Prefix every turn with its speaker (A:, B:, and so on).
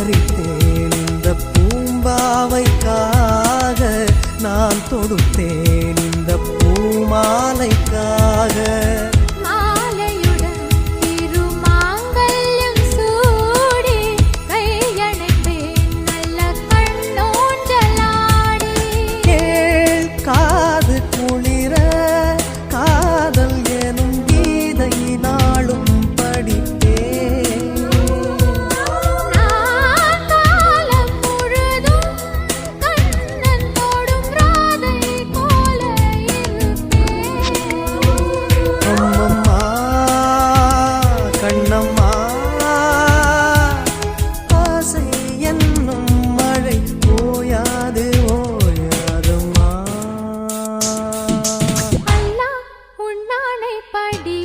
A: பறித்தேன் இந்த பூம்பாவைக்காக நான் தொடுத்தேன்.
B: பானை படி